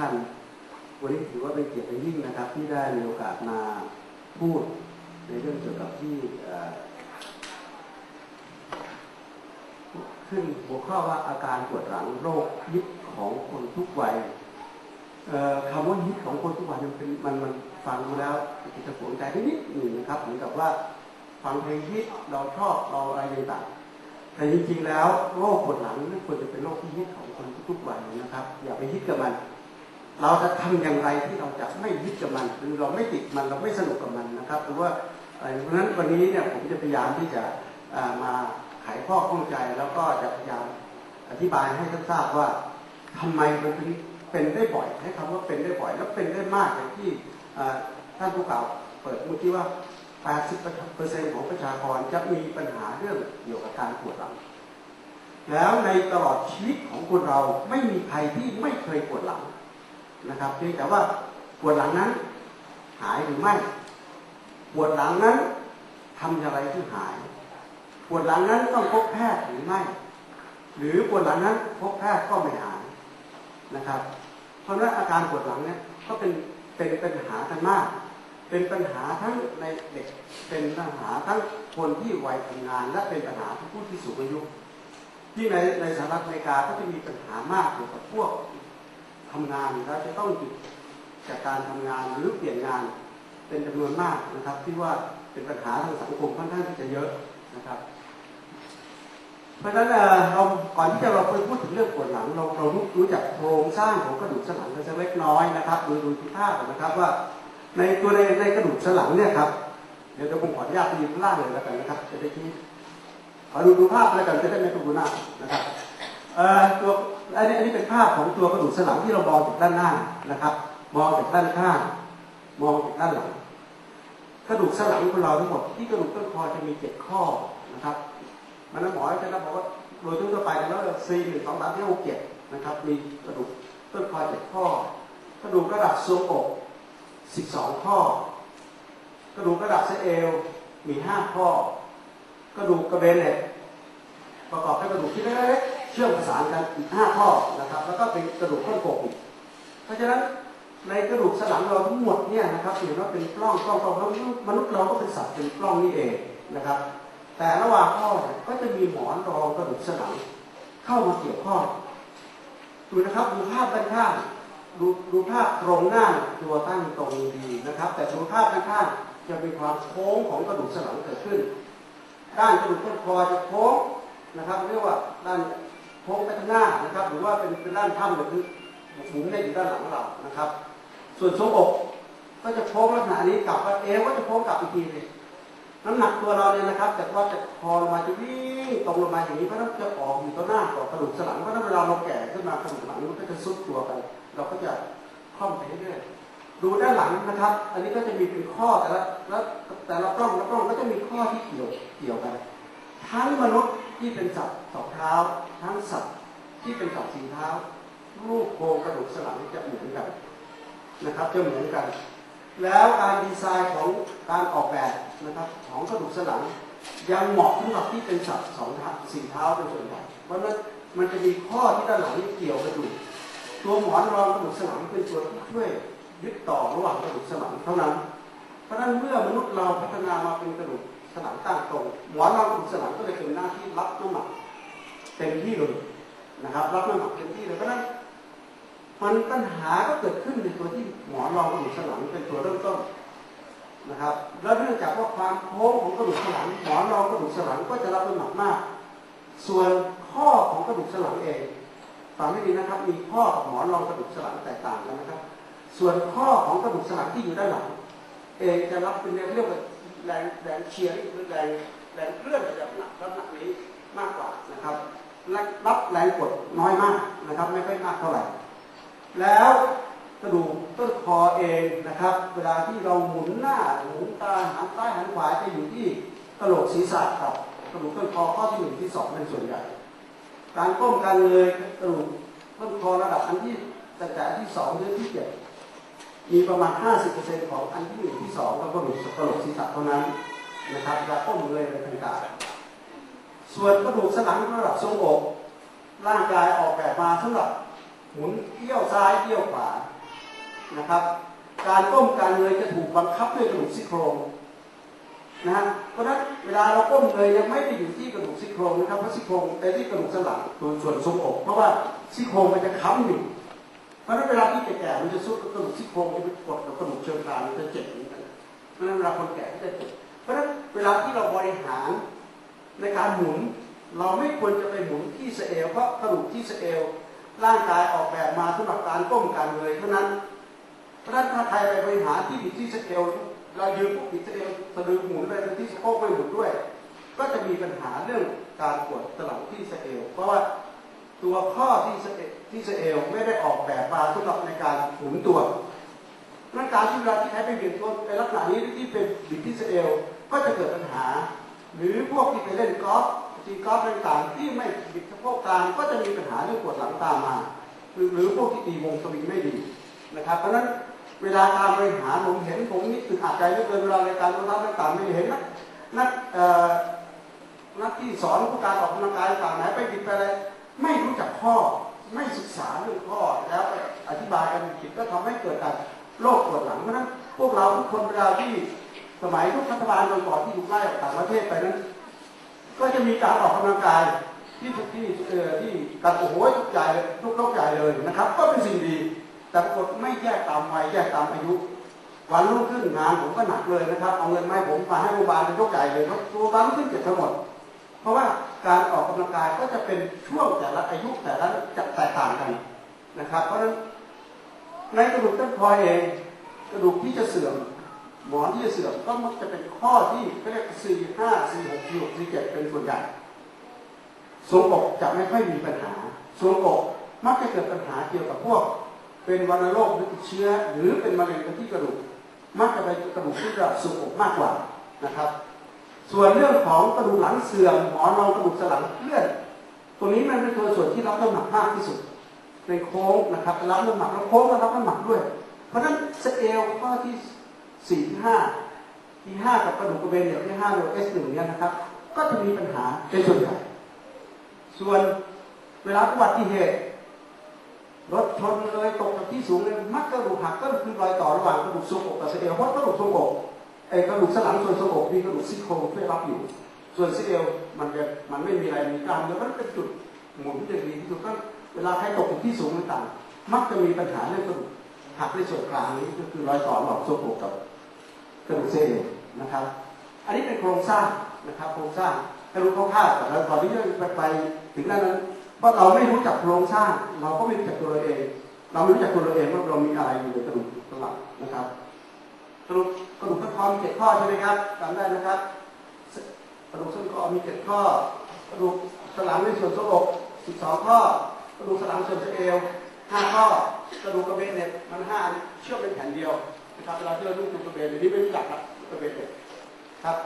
ท่านวันนี้ถือว่าเป็นเกียรติยิ่งนะครับ ที่ได้มีโอกาสมาพูดในเรื่องเกี่ยวกับที่ขึ้นหัวข้อว่าอาการปวดหลังโรคยึดของคนทุกวัยคำว่ายึดของคนทุกวัยมันเป็นมันมันฟังดูแล้วจิตจะสนใจนิดหนึ่งนะครับเหมือนกับว่าฟังเพลงฮิตเราชอบเราอะไรต่างแต่จริงๆแล้วโรคปวดหลังควรจะเป็นโรคที่ยึดของคนทุกๆวัยนะครับ อย่าไปยึดกับมัน เราจะทำอย่างไรที่เราจะไม่ยึดกับมันหรือเราไม่ติดมันเราไม่สนุกกับมันนะครับหรือว่าเพราะฉะนั้นวันนี้เนี่ยผมจะพยายามที่จะมาไขข้อข้องใจแล้วก็จะพยายามอธิบายให้ท่านทราบว่าทำไมมันถึงเป็นได้บ่อยให้คำว่าเป็นได้บ่อย แล้วเป็นได้มากอย่างที่ท่านผู้กล่าวเปิดเมื่อกี้ว่า 80%ของประชากรจะมีปัญหาเรื่องเกี่ยวกับการปวดหลัง แล้วในตลอดชีวิตของคนเราไม่มีใครที่ไม่เคยปวดหลัง นะครับเพียงแต่ว่าปวดหลังนั้น หายหรือไม่ปวดหลังนั้นทำอย่างไรที่หาย ปวดหลังนั้นต้องพบแพทย์หรือไม่ หรือปวดหลังนั้นพบแพทย์ก็ไม่หายนะครับ เพราะนั้นอาการปวดหลังเนี่ยก็เป็นเป็นปัญหากันมาก เป็นปัญหาทั้งในเด็ก เป็นปัญหาทั้งคนที่วัยทำงาน และเป็นปัญหาของผู้ที่สูงอายุที่ในในสหรัฐอเมริกาก็จะมีปัญหามากเกี่ยวกับพวก ทำงานแล้วจะต้องหยุดจากการทำงานหรือเปลี่ยนงานเป็นจำนวนมากนะครับ ที่ว่าเป็นปัญหาทางสังคมค่อนข้างที่จะเยอะนะครับ เพราะฉะนั้นเอ่อเราก่อนที่จะเราไปพูดถึงเรื่องปวดหลังเราเรารู้รู้จักโครงสร้างของกระดูกสันหลังกันสักเล็กน้อยนะครับโดยดยที่ภาพนะครับว่าในตัวในในกระดูกสันหลังเนี่ยครับเดี๋ยวเดี๋ยวผมขออนุญาตไปยืนข้างล่างเลยแล้วกันนะครับ จะได้ที่ขอดูดูภาพแล้วกันจะได้ไม่ต้องดูหน้านะครับ ตัวอันนี้อันนี้เป็นภาพของตัวกระดูกสันหลังที่เรามองจากด้านหน้านะครับ มองจากด้านข้างมองจากด้านหลังกระดูกสันหลังของเราทั้งหมดที่กระดูกต้นคอจะมีเจ็ดข้อนะครับ มันหมอจะนับบอกว่าโดยทั่วไปแล้วซีหนึ่งสองสามสี่หกเจ็ดนะครับ มีกระดูกต้นคอเจ็ดข้อกระดูกระดับทรวงอกสิบสองข้อกระดูกระดับเสะเอวมีห้าข้อกระดูกกระเบนเหล็กประกอบด้วยกระดูกที่เล็ก เชื่อมประสานกันอีกห้าข้อนะครับ แล้วก็เป็นกระดูกข้อกอีกเพราะฉะนั้นในกระดูกสันหลังเราทั้งหมดเนี่ยนะครับเห็นว่าเป็นปล้องปล้องปล้องแล้วมนุษย์เราก็เป็นสัตว์เป็นปล้องนี่เองนะครับ แต่ระหว่างข้อเนี่ยก็จะมีหมอนรองกระดูกสันหลังเข้ามาเกี่ยวข้องดูนะครับดูภาพด้านข้างดูดูภาพตรงหน้าตัวตั้งตรงดีนะครับ แต่ดูภาพด้านข้างจะมีความโค้งของกระดูกสันหลังเกิดขึ้น ด้านกระดูกต้นคอจะโค้งนะครับเรียกว่าด้าน งไปข้างหน้านะครับ หรือว่าเป็นเป็นด้านถ้ำหรือหมุนได้อยู่ด้านหลังเรานะครับ ส่วนทรงอกก็จะโค้งลักษณะนี้กลับเอวก็จะโค้งกลับอีกทีเลยน้ำหนักตัวเราเนี่ยนะครับจากว่าจะคอลงมาจะวิ่งตรงลงมาอย่างนี้เพราะนั้นจะออกอยู่ต่อหน้าต่อกระดูกสันหลังเพราะนั้นเวลาเราแก่ขึ้นมากระดูกหลังมันก็จะซุดตัวกันเราก็จะคล่อมไปเรื่อยๆดูด้านหลังนะครับ อันนี้ก็จะมีเป็นข้อแต่ละแล้วแต่ละกล้องละกล้องก็จะมีข้อที่เกี่ยวเกี่ยวกันทั้งมนุษย์ ที่เป็นสัตว์สองเท้า ทั้งสัตว์ที่เป็นสัตว์สี่เท้า รูปโครงกระดูกสันหลังจะเหมือนกันนะครับจะเหมือนกัน แล้วการดีไซน์ของการออกแบบนะครับของกระดูกสันหลังยังเหมาะสำหรับที่เป็นสัตว์สองเท้าสี่เท้าเป็นส่วนใหญ่เพราะนั้นมันจะมีข้อที่ด้านหลังที่เกี่ยวกระดูกตัวหมอนรองกระดูกสันหลังเป็นตัวที่ช่วยยึดต่อระหว่างกระดูกสันหลังเท่านั้น เพราะนั้นเมื่อมนุษย์เราพัฒนามาเป็นกระดูก สนหลังตั้งตรงหมอนรองกระดูกสันหลังก็เลยเป็นหน้าที่รับน้ำหนักเต็มที่เลยนะครับ รับน้ำหนักเต็มที่เลยเพราะฉะนั้นมันปัญหาก็เกิดขึ้นในตัวที่หมอนรองกระดูกสันหลังเป็นตัวเริ่มต้นนะครับ แล้วเนื่องจากว่าความโค้งของกระดูกสันหลังหมอนรองกระดูกสันหลังก็จะรับน้ำหนักมาก ส่วนข้อของกระดูกสันหลังเองฟังให้ดีนะครับ มีข้อกับหมอนรองกระดูกสันหลังแตกต่างกันนะครับ ส่วนข้อของกระดูกสันหลังที่อยู่ด้านหลัง เองจะรับเป็นเรียกว่า แรงแรงเชียร์หรือแรงแรงเคลื่อนจากหนักน้ำหนักนี้มากกว่านะครับและรับแรงกดน้อยมากนะครับ ไม่ค่อยมากเท่าไหร่ แล้วกระดูกต้นคอเองนะครับ เวลาที่เราหมุนหน้าหมุนตาหันซ้ายหันขวาจะอยู่ที่กระโหลกศีรษะกับกระดูกต้นคอข้อที่หนึ่งที่สองเป็นส่วนใหญ่การก้มการเงยกระดูกต้นคอระดับอันที่แต่แต่ที่สองหรือที่เจ็ด มีประมาณ 50%ของอันที่หนึ่งที่สองก็กระดูกกระโหลกศีรษะเท่านั้นนะครับและก้มเงยอะไรต่างๆส่วนกระดูกสันหลังระดับทรงอกร่างกายออกแบบมาสำหรับหมุนเอี้ยวซ้ายเอี้ยวขวานะครับ การก้มการเงยจะถูกบังคับด้วยกระดูกซี่โครงนะฮะเพราะฉะนั้นเวลาเราก้มเงยยังไม่ได้อยู่ที่กระดูกซี่โครงนะครับเพราะซี่โครงไปที่กระดูกสันหลังตัวส่วนทรงอก เพราะว่าซี่โครงมันจะค้ำอยู่ เพราะฉะนั้นเวลา แก่ๆมันจะซุดกระดูกซี่โครงจะไปกดกับกระดูกเชิงกรานมันจะเจ็บเหมือนกันเพราะฉะนั้นเวลาคนแก่ก็จะเจ็บเพราะฉะนั้นเวลาที่เราบริหารในการหมุน เราไม่ควรจะไปหมุนที่สเอวเพราะกระดูกที่สเอวร่างกายออกแบบมาสำหรับการก้มการเงยเท่านั้นเพราะฉะนั้นถ้าใครไปบริหารที่ผิดที่สเอวเรายืนปุ๊บผิดสะเอวสะดือหมุนเลยที่สะโพกไม่หมุนด้วย ก็จะมีปัญหาเรื่องการปวดสลังที่สเอวเพราะว่า ตัวข้อที่เอวที่สเอวไม่ได้ออกแบบมาสำหรับในการหมุนตัวนั่นการที่เราที่ใช้ไปเบี่ยงตัวในลักษณะนี้ที่เป็นบิดที่สเอวก็จะเกิดปัญหา หรือพวกที่ไปเล่นกอล์ฟตีกอล์ฟต่างๆที่ไม่บิดสะโพกกลางก็จะมีปัญหาเรื่องปวดหลังตามมาหรือหรือพวกที่ตีวงสวิงไม่ดีนะครับ เพราะฉะนั้นเวลาการบริหารผมเห็นผมนี่อึดอัดใจเหลือเกินเวลารายการรทัศน์ต่างๆไม่เห็นนักนักเอ่อนักที่สอนผู้การออกกำลังกายต่างๆไหนไปบิดไปอะไร ไม่รู้จักข้อไม่ศึกษาเรื่องข้อแล้วอธิบายกันผิดก็ทำให้เกิดการโรคปวดหลังเพราะนั้นพวกเราทุกคนเวลาที่สมัยทุกรัฐบาลโดยก่อนที่ถูกไล่ออกต่างประเทศไปนั้น ก็จะมีการออกกำลังกายที่ที่เอ่อที่การโอ้โหทุกใหญ่เลยทุกโรคใหญ่เลยนะครับ ก็เป็นสิ่งดี แต่ปรากฏไม่แยกตามวัยแยกตามอายุ วันรุ่งขึ้นงานผมก็หนักเลยนะครับ เอาเงินมาให้ผมมาให้โรงพยาบาลเป็นยกใหญ่เลยเพราะตัววันรุ่งขึ้นเจ็บทั้งหมด เพราะว่า การออกกำลังกายก็จะเป็นช่วงแต่ละอายุแต่ละจะแตกต่างกันนะครับ เพราะฉะนั้นในกระดูกต้นคอเองกระดูกที่จะเสื่อมหมอนที่จะเสื่อมก็มักจะเป็นข้อที่เขาเรียกสี่ห้าสี่หกสี่หกสี่เจ็ดเป็นส่วนใหญ่ทรวงอกจะไม่ค่อยมีปัญหาทรวงอกมักจะเกิดปัญหาเกี่ยวกับพวก เป็นวัณโรคหรือติดเชื้อ หรือเป็นมะเร็งที่กระดูกมักจะไปกระดูกที่กระดับทรวงอกมากกว่านะครับ ส่วนเรื่องของกระดูกหลังเสื่อมหมอนรองกระดูกสันหลังเคลื่อนตรงนี้มันเป็นตัวส่วนที่รับน้ำหนักมากที่สุด ในโค้งนะครับรับน้ำหนักแล้วโค้งก็รับน้ำหนักด้วย เพราะฉะนั้นสเอลข้อที่สี่ที่ห้าที่ห้ากับกระดูกกระเบนอย่างที่ห้าโดยเอสหนึ่งเนี่ยนะครับ ก็จะมีปัญหาเป็นส่วนใหญ่ส่วนเวลาอุบัติเหตุรถชนเลยตกจากที่สูงเลยมักกระดูกหักก็คือรอยต่อระหว่างกระดูกทรงอกกับสเอลเพราะกระดูกทรงอก ไอ้กระดูกสันหลังส่วนทรวงอกมีกระดูกซี่โครงช่วยรับอยู่ ส่วนสเอลมันจะมันไม่มีอะไรมีกล้ามเนื้อมันเป็นจุดหมุนที่จะดีที่สุดก็เวลาใครตกที่สูงต่างๆมักจะมีปัญหาเรื่องกระดูกหักในส่วนกลางนี้ก็คือรอยต่อระหว่างทรวงอกกับกระดูกเซลล์นะครับ อันนี้เป็นโครงสร้างนะครับ โครงสร้างให้รู้คร่าวๆก่อนแล้วก่อนที่จะไปไปถึงด้านนั้นเพราเราไม่รู้จักโครงสร้าง เราก็ไม่รู้จักตัวเราเอง เราไม่รู้จักตัวเราเองว่าเรามีอะไรอยู่ในกระดูกสันหลังนะครับ ระดูกกระดูกต้นคอมีเจ็ดข้อใช่ไหมครับจำได้นะครับกระดูกต้นคอมีเจ็ดข้อกระดูกสันหลังในส่วนสะอกสิบสองข้อกระดูกสันหลังส่วนสะเอวห้าข้อกระดูกกระเบนเนี่ยมันห้าเชื่อมเป็นแผ่นเดียวนะครับเวลาที่เราดูกระเบนเดี๋ยวนี้ไม่รู้จักครับกระเบนเนี่ยครับ